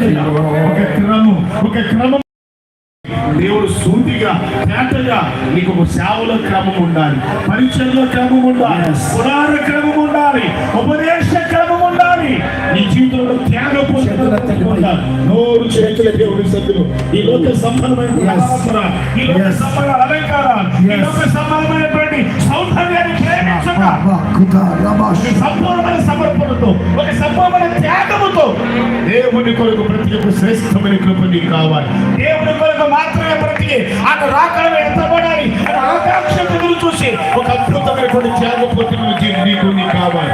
ఒక క్రమం ఒక క్రమం. దేవుడు సూటిగా తేటగా నీకు ఒక సేవలో క్రమం ఉండాలి పరీక్షల్లో క్రమం ఉండాలి పురాణ క్రమం ఉండాలి ఉపదేశ క్రమం నోరు చేతుల దేవుడి సత్తులు ఈ లోక సంబంధమైన ఈ లోక. సంబంధ అలంకారాలు ఈ. లోక సంబంధమైనటువంటి సౌందర్యాన్ని సంపూర్ణమైన సమర్పణతో ఒక సంపూర్ణమైన త్యాగముతో దేవుని కొరకు ప్రతి ఒక్క శ్రేష్టమైన కృప నీకు కావాలి. దేవుని కొరకు మాత్రమే ప్రతి ఆయన రాకడ ఎత్తబడాలి ఆకాంక్ష చూసి ఒక అద్భుతమైనటువంటి త్యాగపోతే నీకు నీకు కావాలి.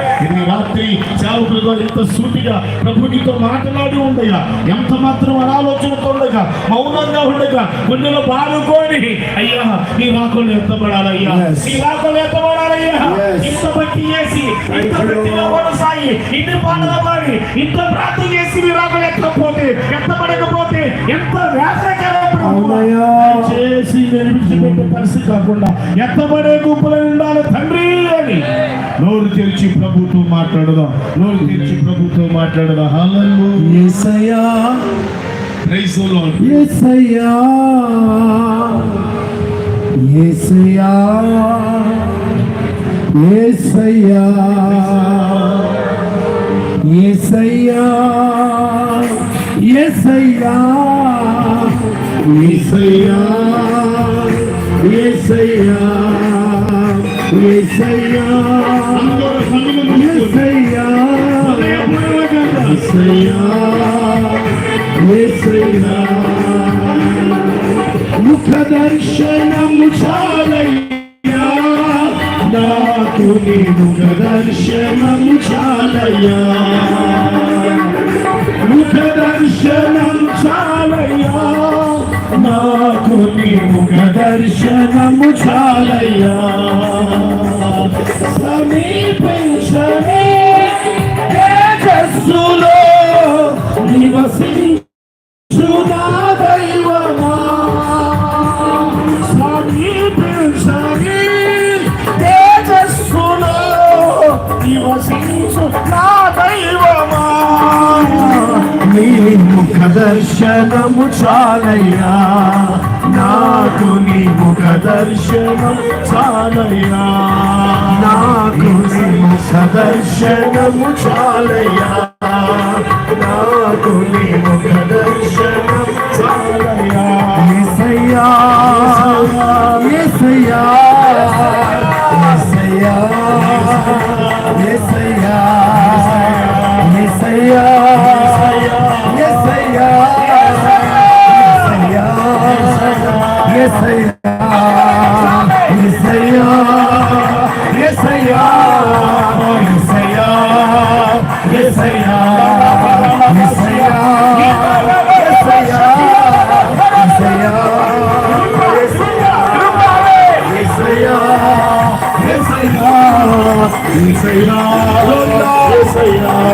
రాత్రి సేవకుల ద్వారా ఎంత సూటిగా ప్రభు నీతో మాట్లాడి ఉండగా ఎంత మాత్రం అనాలోచనతో ఉండగా మౌనంగా ఉండగా గుండెలో బాదుకొని అయ్యా నీ రాకుండా ఎత్తబడాలయ్యా. నీ రాకుండా ఎత్తబడాలయ్యా. ఇంత భక్తి చేసి ఇంత భక్తిగా కొనసాగి ఇన్ని పాటలు పాడి ఇంత ప్రార్థన చేసి మీరు రాకుండా ఎత్తకపోతే ఎత్తపడకపోతే ఎంత అవునయ్యా. చేసి విడిచిపెట్టే పరిస్థితి కాకుండా ఎత్తబడే గుంపులో ఉండాలి తండ్రి అని. నోరు తెరిచి ప్రభుత్వం మాట్లాడదాం. నోరు తెరిచి ప్రభుత్వం మాట్లాడదాం. Hallelujah Yesayya. Praise the Lord Yesayya. Yesayya. Yesayya. Yesayya. Yesayya. ముఖ దర్శనము చాలయ్యా నాకు నీ ముఖ దర్శనము చాలయ్యా. ముఖ దర్శనం ముఖ దర్శనము చాలయ్యా సమీపించని తేజస్సులో నివసించు నా దైవమా. సమీపించని తేజస్సులో నివసించు నా దైవమా. నీ ముఖ దర్శనము చాలయ్యా నాకు నీ ముఖ దర్శనం చాలయ్యా. నాకు నీ ముఖ దర్శనము చాలయ్యా. నాకు నీ ముఖ దర్శనం చాలయ్యా. ఏసయ్యా ఏసయ్యా ఏసయ్యా ఏసయ్యా ఏసయ్యా ఏసయ్యా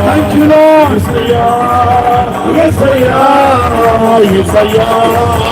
Thank you, Lord. Yes, I am. Yes, I am.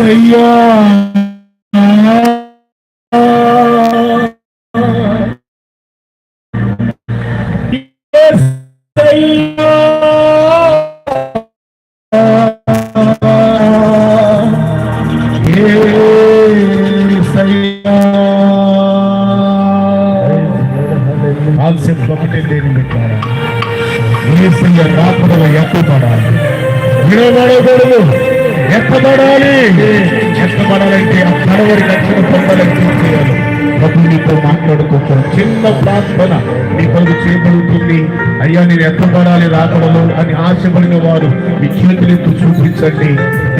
యేసయ్యా ఆల్సిప్ ఒకటే దేని పెట్టారా ఏసయ్య రాకడలో ఎక్కడ పడాలి నిలబడకూడదు ఎత్తబడాలి ఎత్తబడాలంటే ఆ కడవరి రక్షణ పొందాలని చేయాలి ప్రభు నీతో మాట్లాడుకుంటాను చిన్న ప్రార్థన నీ కొరకు చేయబడుతుంది. అయ్యా నేను ఎత్తబడాలి రాకడలో అని ఆశపడిన వారు మీ చేతులెత్తు చూపించండి.